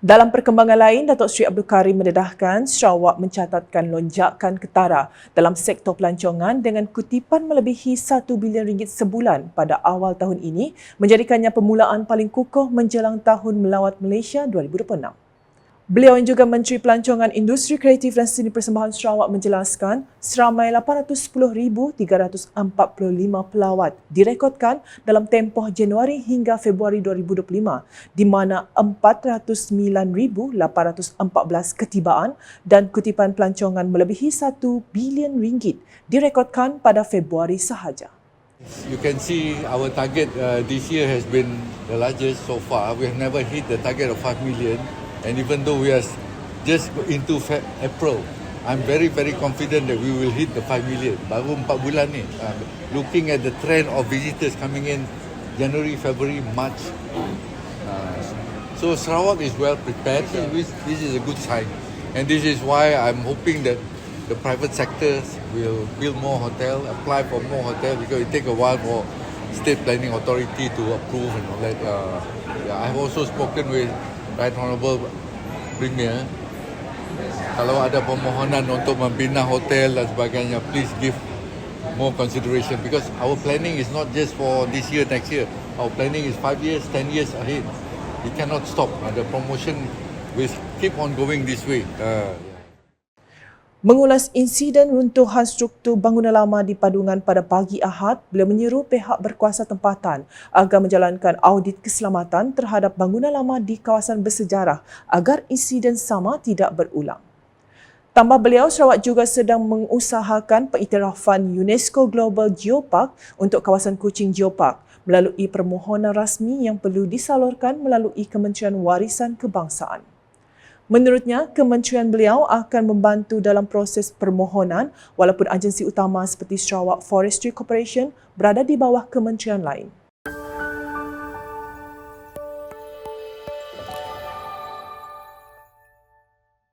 Dalam perkembangan lain, Datuk Seri Abdul Karim mendedahkan Sarawak mencatatkan lonjakan ketara dalam sektor pelancongan dengan kutipan melebihi 1 bilion ringgit sebulan pada awal tahun ini menjadikannya permulaan paling kukuh menjelang tahun melawat Malaysia 2026. Beliau yang juga Menteri Pelancongan Industri Kreatif dan Seni Persembahan Sarawak menjelaskan seramai 810,345 pelawat direkodkan dalam tempoh Januari hingga Februari 2025 di mana 409,814 ketibaan dan kutipan pelancongan melebihi 1 bilion ringgit direkodkan pada Februari sahaja. You can see our target uh, this year has been the largest so far. We have never hit the target of 5 million. And even though we are just into April, I'm very, very confident that we will hit the 5 million. Baru 4 bulan ni. Uh, looking at the trend of visitors coming in January, February, March. Uh, so Sarawak is well prepared. This, is a good sign. And this is why I'm hoping that the private sector will build more hotel, apply for more hotel because it take a while for state planning authority to approve and all that. Uh, yeah, I've also spoken with Right Honourable Premier kalau ada permohonan untuk membina hotel dan sebagainya please give more consideration because our planning is not just for this year next year. Our planning is 5 years 10 years ahead. We cannot stop. Uh, the promotion. Will keep on going this way. Uh, Mengulas insiden runtuhan struktur bangunan lama di Padungan pada pagi Ahad, beliau menyeru pihak berkuasa tempatan agar menjalankan audit keselamatan terhadap bangunan lama di kawasan bersejarah agar insiden sama tidak berulang. Tambah beliau, Sarawak juga sedang mengusahakan pengiktirafan UNESCO Global Geopark untuk kawasan Kuching Geopark melalui permohonan rasmi yang perlu disalurkan melalui Kementerian Warisan Kebangsaan. Menurutnya, kementerian beliau akan membantu dalam proses permohonan walaupun agensi utama seperti Sarawak Forestry Corporation berada di bawah kementerian lain.